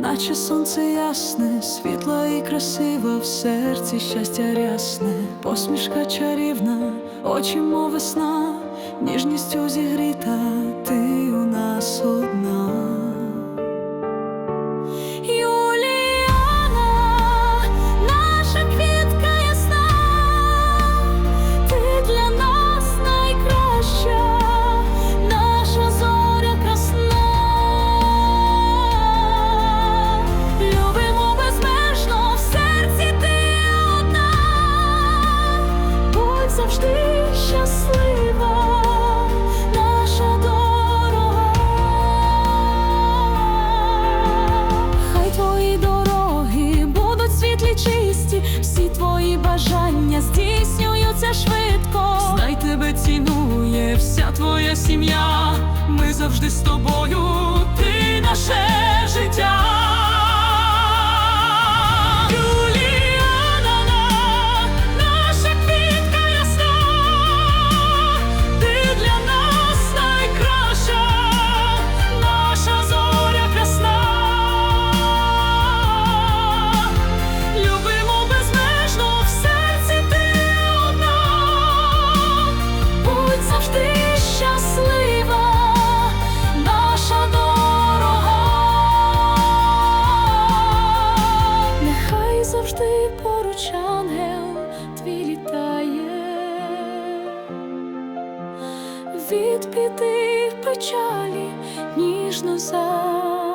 Наче сонце ясне, світло і красива, в серці щастя рясне, посмішка чарівна, очі, мов весна, ніжністю зігріта, всі твої бажання здійснюються швидко. Знай тебе цінує вся твоя сім'я. Ми завжди з тобою, ти наше життя. Поруч ангел твій літає, від біди в печалі ніжно захищає.